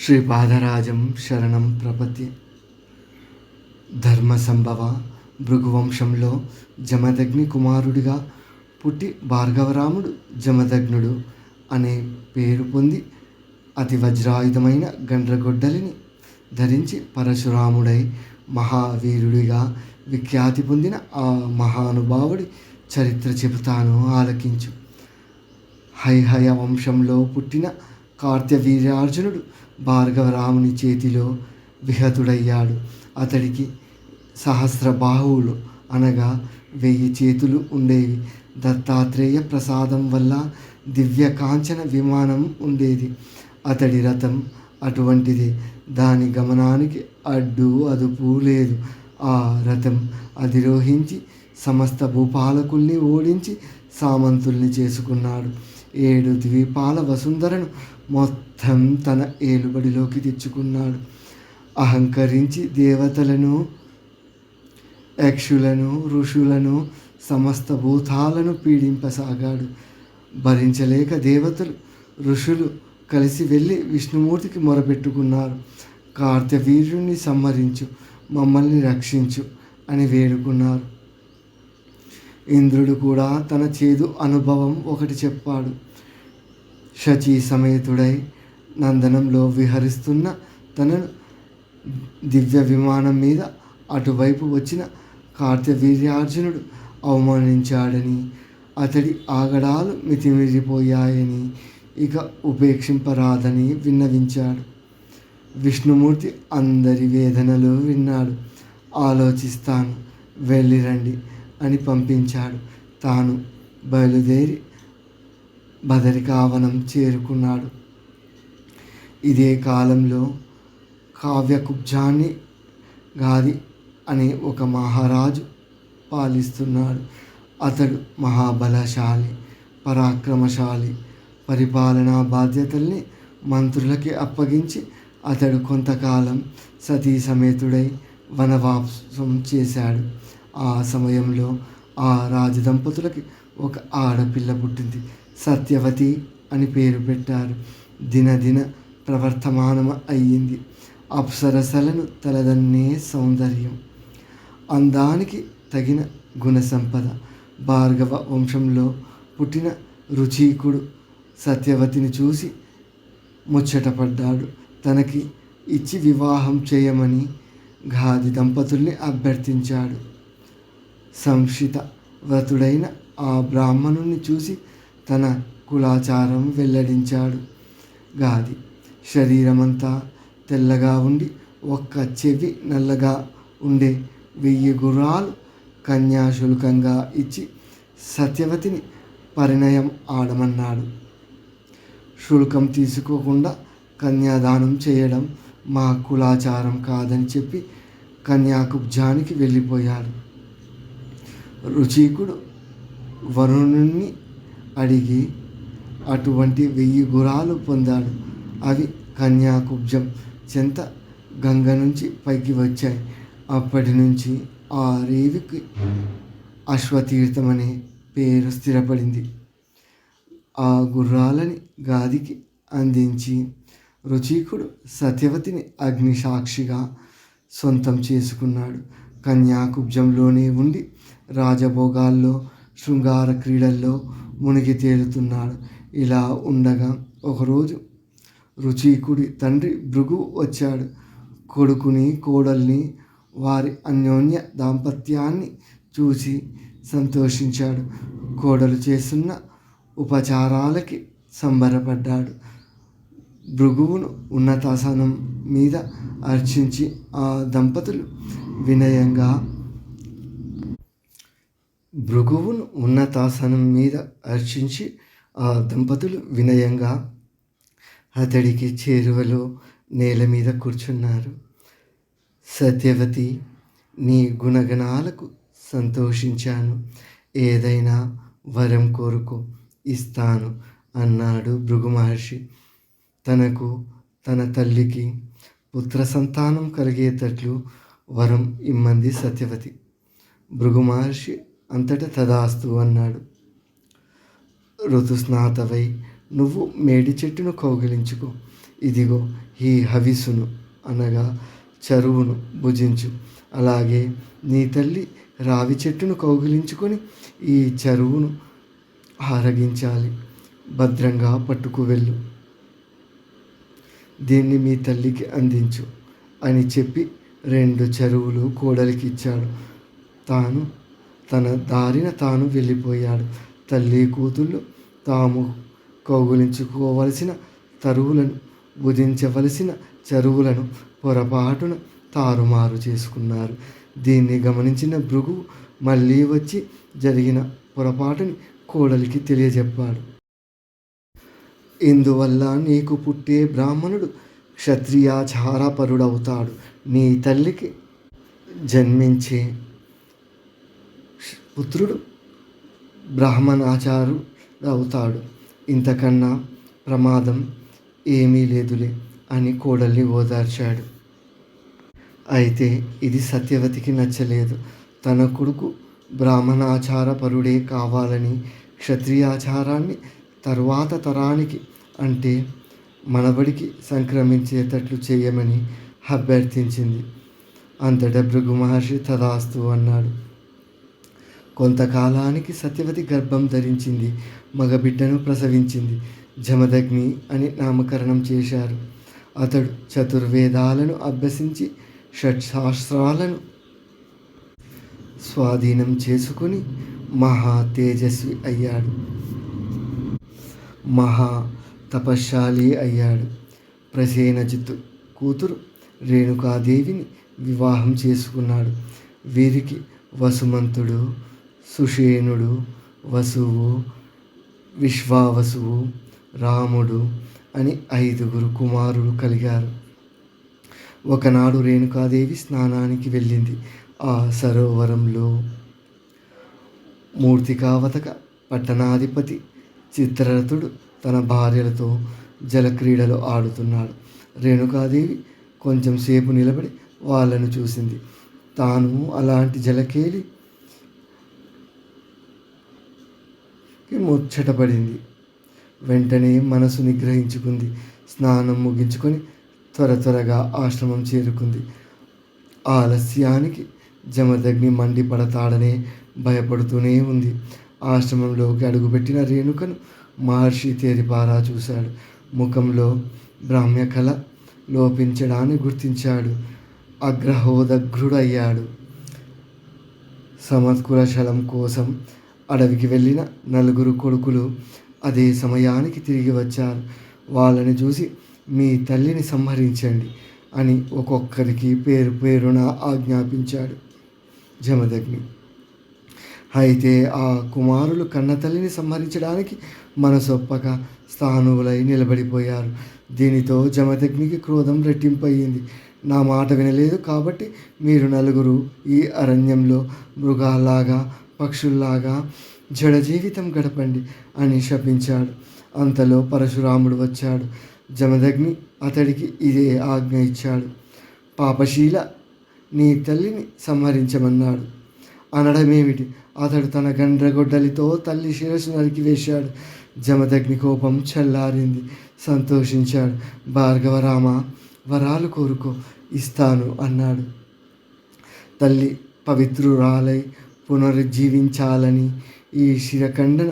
శ్రీపాదరాజం శరణం ప్రపతి ధర్మ సంభవ భృగువంశంలో జమదగ్ని కుమారుడిగా పుట్టి భార్గవరాముడు జమదగ్నుడు అనే పేరు పొంది అతి వజ్రాయుధమైన గండ్రగొడ్డలిని ధరించి పరశురాముడై మహావీరుడిగా విఖ్యాతి పొందిన ఆ మహానుభావుడి చరిత్ర చెబుతాను ఆలకించు. హైహయ వంశంలో పుట్టిన కార్త్యవీర్యార్జునుడు భార్గవరాముని చేతిలో విహతుడయ్యాడు. అతడికి సహస్ర బాహువులు అనగా వెయ్యి చేతులు ఉండేవి. దత్తాత్రేయ ప్రసాదం వల్ల దివ్య కాంచన విమానం ఉండేది. అతడి రథం అటువంటిది. దాని గమనానికి అడ్డు అదుపు లేదు. ఆ రథం అధిరోహించి సమస్త భూపాలకుల్ని ఓడించి సామంతుల్ని చేసుకున్నాడు. ఏడు ద్వీపాల వసుంధరను మొత్తం తన ఏలుబడిలోకి తెచ్చుకున్నాడు. అహంకరించి దేవతలను యక్షులను ఋషులను సమస్త భూతాలను పీడింపసాగాడు. భరించలేక దేవతలు ఋషులు కలిసి వెళ్ళి విష్ణుమూర్తికి మొరపెట్టుకున్నారు. కార్తవీర్యుణ్ణి సంహరించు మమ్మల్ని రక్షించు అని వేడుకున్నారు. ఇంద్రుడు కూడా తన చేదు అనుభవం ఒకటి చెప్పాడు. శచీ సమేతుడై నందనంలో విహరిస్తున్న తనను దివ్య విమానం మీద అటువైపు వచ్చిన కార్తవీర్యార్జునుడు అవమానించాడని అతడి ఆగడాలు మితిమిరిపోయాయని ఇక ఉపేక్షింపరాదని విన్నవించాడు. విష్ణుమూర్తి అందరి వేదనలు విన్నాడు. ఆలోచిస్తాను వెళ్ళిరండి అని పంపించాడు. తాను బయలుదేరి బదరికావనం చేరుకున్నాడు. ఇదే కాలంలో కావ్యకుబ్జాన్ని గాది అనే ఒక మహారాజు పాలిస్తున్నాడు. అతడు మహాబలశాలి పరాక్రమశాలి పరిపాలనా బాధ్యతల్ని మంత్రులకి అప్పగించి అతడు కొంతకాలం సతీ సమేతుడై వనవాసం చేశాడు. ఆ సమయంలో ఆ రాజదంపతులకి ఒక ఆడపిల్ల పుట్టింది. సత్యవతి అని పేరు పెట్టారు. దినదిన ప్రవర్తమానం అయ్యింది. అప్సరసలను తలదన్నే సౌందర్యం. అందానికి తగిన గుణ సంపద భార్గవ వంశంలో పుట్టిన రుచీకుడు సత్యవతిని చూసి ముచ్చటపడ్డాడు. తనకి ఇచ్చి వివాహం చేయమని గాది దంపతుల్ని అభ్యర్థించాడు. సంక్షిత వ్రతుడైన ఆ బ్రాహ్మణుని చూసి తన కులాచారం వెల్లడించాడు. గాది శరీరమంతా తెల్లగా ఉండి ఒక్క చెవి నల్లగా ఉండే వెయ్యి గుర్రాలు కన్యాశుల్కంగా ఇచ్చి సత్యవతిని పరిణయం ఆడమన్నాడు. శుల్కం తీసుకోకుండా కన్యాదానం చేయడం మా కులాచారం కాదని చెప్పి కన్యాకుబ్జానికి వెళ్ళిపోయాడు. రుచీకుడు వరుణుణ్ణి అడిగి అటువంటి వెయ్యి గురాలు పొందాడు. అవి కన్యాకుబ్జం చెంత గంగ నుంచి పైకి వచ్చాయి. అప్పటి నుంచి ఆ రేవికి అశ్వతీర్థం అనే పేరు స్థిరపడింది. ఆ గుర్రాలని గాదికి అందించి రుచికుడు సత్యవతిని అగ్నిసాక్షిగా సొంతం చేసుకున్నాడు. కన్యాకుబ్జంలోనే ఉండి రాజభోగాల్లో శృంగార క్రీడల్లో మునిగి తేలుతున్నాడు. ఇలా ఉండగా ఒకరోజు రుచీకుడి తండ్రి భృగు వచ్చాడు. కొడుకుని కోడల్ని వారి అన్యోన్య దాంపత్యాన్ని చూసి సంతోషించాడు. కోడలు చేస్తున్న ఉపచారాలకి సంబరపడ్డాడు. భృగువును ఉన్నతాసనం మీద అర్చించి ఆ దంపతులు వినయంగా భృగువును ఉన్నతాసనం మీద అర్చించి ఆ దంపతులు వినయంగా అతడికి చేరువలో నేల మీద కూర్చున్నారు. సత్యవతి నీ గుణగణాలకు సంతోషించాను. ఏదైనా వరం కోరుకో ఇస్తాను అన్నాడు భృగు మహర్షి తనకు తన తల్లికి పుత్ర సంతానం కలిగేటట్లు వరం ఇమ్మంది సత్యవతి. భృగు మహర్షి అంతటా తదాస్తు అన్నాడు. ఋతుస్నాతవై నువ్వు మేడి చెట్టును కౌగిలించుకో. ఇదిగో ఈ హవిసును అనగా చరువును భుజించు. అలాగే నీ తల్లి రావి చెట్టును కౌగిలించుకొని ఈ చరువును ఆరగించాలి. భద్రంగా పట్టుకు వెళ్ళు. దీన్ని మీ తల్లికి అందించు అని చెప్పి రెండు చెరువులు కోడలికి ఇచ్చాడు. తాను తన దారిన తాను వెళ్ళిపోయాడు. తల్లి కూతుళ్ళు తాము కౌగులించుకోవలసిన తరువులను భుజించవలసిన చెరువులను పొరపాటున తారుమారు చేసుకున్నారు. దీన్ని గమనించిన భృగు మళ్ళీ వచ్చి జరిగిన పొరపాటుని కోడలికి తెలియజెప్పాడు. ఇందువల్ల నీకు పుట్టే బ్రాహ్మణుడు క్షత్రియాచారపరుడవుతాడు. నీ తల్లికి జన్మించే పుత్రుడు బ్రాహ్మణ ఆచారు అవుతాడు. ఇంతకన్నా ప్రమాదం ఏమీ లేదులే అని కోడల్ని ఓదార్చాడు. అయితే ఇది సత్యవతికి నచ్చలేదు. తన కొడుకు బ్రాహ్మణాచారపరుడే కావాలని క్షత్రియాచారాన్ని తరువాత తరానికి అంటే మనబడికి సంక్రమించేటట్లు చేయమని అభ్యర్థించింది. అంతటా భృగు మహర్షి తదాస్తు అన్నాడు. కొంతకాలానికి సత్యవతి గర్భం ధరించింది మగబిడ్డను ప్రసవించింది జమదగ్ని అని నామకరణం చేశారు. అతడు చతుర్వేదాలను అభ్యసించి షట్శాస్త్రాలను స్వాధీనం చేసుకుని మహా తేజస్వి అయ్యాడు. మహా తపశ్శాలి అయ్యాడు. ప్రసేనజిత్తు కూతురు రేణుకాదేవిని వివాహం చేసుకున్నాడు. వీరికి వసుమంతుడు సుషేణుడు వసువు విశ్వావసువు రాముడు అని ఐదుగురు కుమారులు కలిగారు. ఒకనాడు రేణుకాదేవి స్నానానికి వెళ్ళింది. ఆ సరోవరంలో మూర్తికావతక పట్టణాధిపతి చిత్రరథుడు తన భార్యలతో జలక్రీడలు ఆడుతున్నాడు. రేణుకాదేవి కొంచెం సేపు నిలబడి వాళ్ళను చూసింది. తాను అలాంటి జలకేలి ముచ్చటపడింది. వెంటనే మనసు నిగ్రహించుకుంది. స్నానం ముగించుకొని త్వర త్వరగా ఆశ్రమం చేరుకుంది. ఆలస్యానికి జమదగ్ని మండిపడతాడనే భయపడుతూనే ఉంది. ఆశ్రమంలోకి అడుగుపెట్టిన రేణుకను మహర్షి తేరిపారా చూశాడు. ముఖంలో బ్రాహ్మ్య కళ లోపించడాన్ని గుర్తించాడు. అగ్రహోదగ్రుడయ్యాడు. సమత్కుల శలం కోసం అడవికి వెళ్ళిన నలుగురు కొడుకులు అదే సమయానికి తిరిగి వచ్చారు. వాళ్ళని చూసి మీ తల్లిని సంహరించండి అని ఒక్కొక్కరికి పేరు పేరున ఆజ్ఞాపించాడు జమదగ్ని. అయితే ఆ కుమారులు కన్నతల్లిని సంహరించడానికి మనసొప్పక స్థానువులై నిలబడిపోయారు. దీనితో జమదగ్నికి క్రోధం రెట్టింపయ్యింది. నా మాట వినలేదు కాబట్టి మీరు నలుగురు ఈ అరణ్యంలో మృగాలాగా పక్షుల్లాగా జడ జీవితం గడపండి అని శపించాడు. అంతలో పరశురాముడు వచ్చాడు. జమదగ్ని అతడికి ఇదే ఆజ్ఞ ఇచ్చాడు. పాపశీల నీ తల్లిని సంహరించమన్నాడు. అనడమేమిటి? అతడు తన గండ్రగొడ్డలితో తల్లి శిరస్సు నరికి వేశాడు. జమదగ్ని కోపం చల్లారింది. సంతోషించాడు. భార్గవరామ వరాలు కోరుకో ఇస్తాను అన్నాడు. తల్లి పవిత్రురాలై పునరుజ్జీవించాలని ఈ శిరఖండ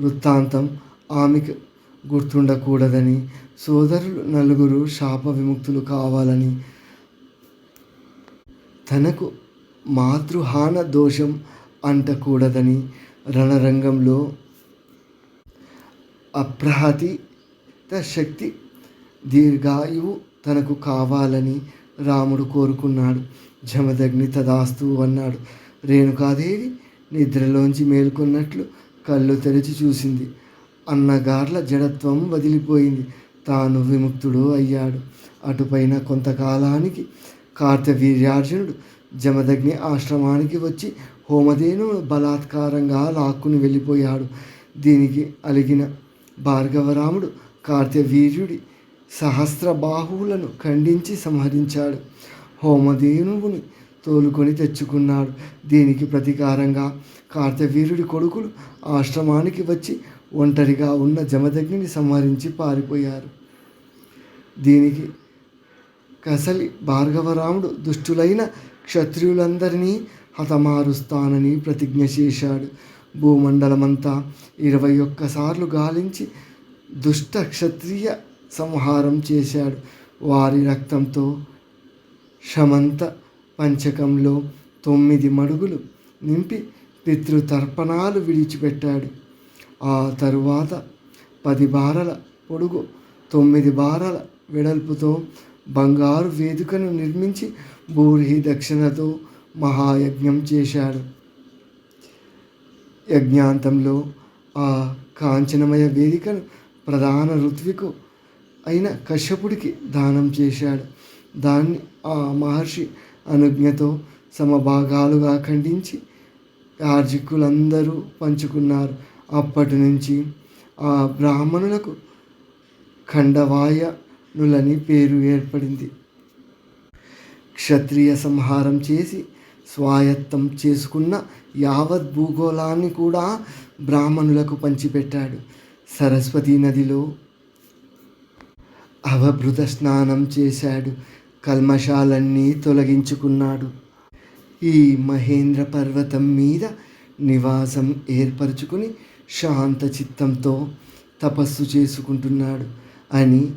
వృత్తాంతం ఆమెకు గుర్తుండకూడదని సోదరులు నలుగురు శాప విముక్తులు కావాలని తనకు మాతృహాన దోషం అంటకూడదని రణరంగంలో అప్రహతిత శక్తి దీర్ఘాయువు తనకు కావాలని రాముడు కోరుకున్నాడు. జమదగ్ని తదాస్తు అన్నాడు. రేణుకాదేవి నిద్రలోంచి మేల్కొన్నట్లు కళ్ళు తెరిచి చూసింది. అన్నగార్ల జడత్వం వదిలిపోయింది. తాను విముక్తుడు అయ్యాడు. అటుపైన కొంతకాలానికి కార్తవీర్యార్జునుడు జమదగ్ని ఆశ్రమానికి వచ్చి హోమదేను బలాత్కారంగా లాక్కుని వెళ్ళిపోయాడు. దీనికి అలిగిన భార్గవరాముడు కార్తవీర్యుడి సహస్ర బాహువులను ఖండించి సంహరించాడు. హోమధేనువుని తోలుకొని తెచ్చుకున్నాడు. దీనికి ప్రతీకారంగా కార్తవీరుడి కొడుకులు ఆశ్రమానికి వచ్చి ఒంటరిగా ఉన్న జమదగ్నిని సంహరించి పారిపోయారు. దీనికి కసలి భార్గవరాముడు దుష్టులైన క్షత్రియులందరినీ హతమారుస్తానని ప్రతిజ్ఞ చేశాడు. భూమండలమంతా ఇరవై ఒక్కసార్లు గాలించి దుష్ట క్షత్రియ సంహారం చేశాడు. వారి రక్తంతో శమంత పంచకంలో తొమ్మిది మడుగులు నింపి పితృతర్పణాలు విడిచిపెట్టాడు. ఆ తరువాత పది బారల పొడుగు తొమ్మిది బారల వెడల్పుతో బంగారు వేదికను నిర్మించి భూరి దక్షిణతో మహాయజ్ఞం చేశాడు. యజ్ఞాంతంలో ఆ కాంచనమయ వేదికను ప్రధాన ఋత్వికు అయిన కశ్యపుడికి దానం చేశాడు. దాన్ని ఆ మహర్షి అనుజ్ఞతో సమభాగాలుగా ఖండించి యార్జికులందరూ పంచుకున్నారు. అప్పటి నుంచి ఆ బ్రాహ్మణులకు ఖండవాయనులని పేరు ఏర్పడింది. క్షత్రియ సంహారం చేసి స్వాయత్తం చేసుకున్న యావత్ భూగోళాన్ని కూడా బ్రాహ్మణులకు పంచిపెట్టాడు. సరస్వతీ నదిలో అవభృత స్నానం చేశాడు. కల్మషాలన్నీ తొలగించుకున్నాడు. ఈ మహేంద్ర పర్వతం మీద నివాసం ఏర్పరచుకుని శాంత చిత్తంతో తపస్సు చేసుకుంటున్నాడు అని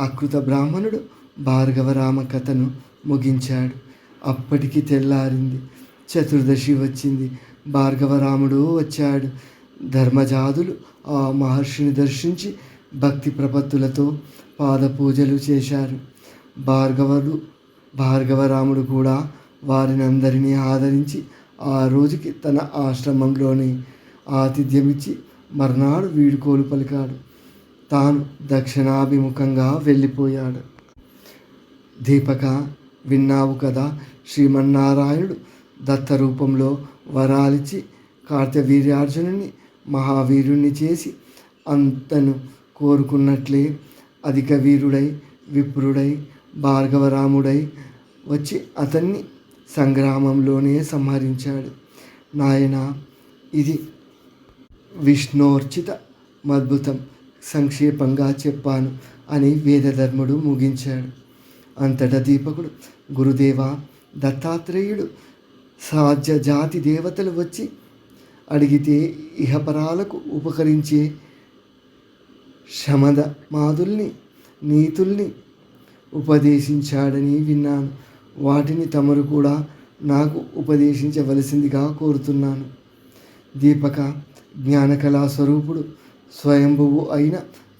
అకృత బ్రాహ్మణుడు భార్గవరామ కథను ముగించాడు. అప్పటికి తెల్లారింది. చతుర్దశి వచ్చింది. భార్గవరాముడు వచ్చాడు. ధర్మజాదులు ఆ మహర్షిని దర్శించి భక్తి ప్రపత్తులతో పాదపూజలు చేశారు. భార్గవుడు భార్గవరాముడు కూడా వారిని అందరినీ ఆదరించి ఆ రోజుకి తన ఆశ్రమంలోని ఆతిథ్యమిచ్చి మర్నాడు వీడుకోలు పలికాడు. తాను దక్షిణాభిముఖంగా వెళ్ళిపోయాడు. దీపక విన్నావు కదా శ్రీమన్నారాయణుడు దత్త రూపంలో వరాలిచ్చి కార్తవీర్యార్జునుని మహావీరుణ్ణి చేసి అంతను కోరుకున్నట్లే అధిక వీరుడై విప్రుడై భార్గవరాముడై వచ్చి అతన్ని సంగ్రామంలోనే సంహరించాడు. నాయన ఇది విష్ణోర్చిత అద్భుతం. సంక్షేపంగా చెప్పాను అని వేదధర్ముడు ముగించాడు. అంతటా దీపకుడు గురుదేవ దత్తాత్రేయుడు సాధ్య జాతి దేవతలు వచ్చి అడిగితే ఇహపరాలకు ఉపకరించే శమద మాధుల్ని నీతుల్ని ఉపదేశించాడని విన్నాను. వాటిని తమరు కూడా నాకు ఉపదేశించవలసిందిగా కోరుతున్నాను. దీపక జ్ఞానకళా స్వరూపుడు స్వయంభువు అయిన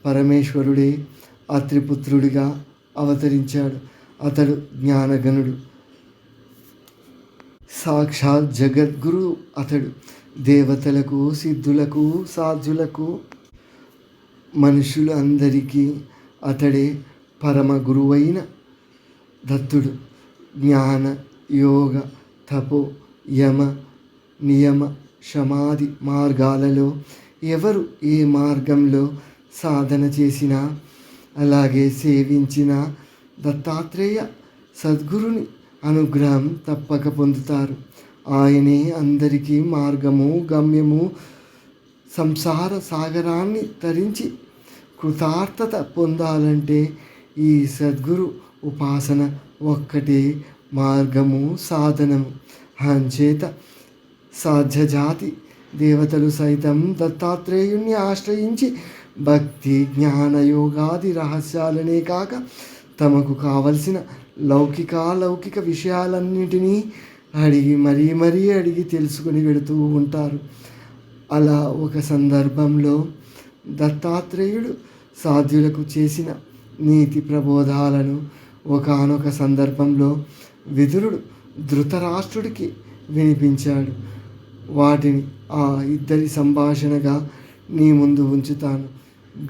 పరమేశ్వరుడే అత్రిపుత్రుడిగా అవతరించాడు. అతడు జ్ఞానగణుడు. సాక్షాత్ జగద్గురు అతడు. దేవతలకు సిద్ధులకు సాధ్యులకు మనుషులు అందరికీ అతడే పరమ గురువైన దత్తుడు. జ్ఞాన యోగ తపో యమ నియమ సమాధి మార్గాలలో ఎవరు ఏ మార్గంలో సాధన చేసినా అలాగే సేవించిన దత్తాత్రేయ సద్గురుని అనుగ్రహం తప్పక పొందుతారు. ఆయనే అందరికీ మార్గము గమ్యము సంసార సాగరాన్ని తరించి కృతార్థత పొందాలంటే ఈ సద్గురు ఉపాసన ఒక్కటే మార్గము సాధనము. అంచేత సాధ్యజాతి దేవతలు సైతం దత్తాత్రేయుణ్ణి ఆశ్రయించి భక్తి జ్ఞాన యోగాది రహస్యాలనే కాక తమకు కావలసిన లౌకికాలౌకిక విషయాలన్నిటినీ అడిగి మరీ మరీ అడిగి తెలుసుకుని వెళుతూ ఉంటారు. అలా ఒక సందర్భంలో దత్తాత్రేయుడు సాధ్యులకు చేసిన నీతి ప్రబోధాలను ఒకనొక సందర్భంలో విదురుడు ధృతరాష్ట్రుడికి వినిపించాడు. వాటిని ఆ ఇద్దరి సంభాషణగా నీ ముందు ఉంచుతాను.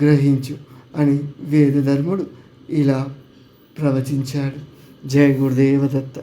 గ్రహించు అని వేదధర్ముడు ఇలా ప్రవచించాడు. జయ గురుదేవదత్త.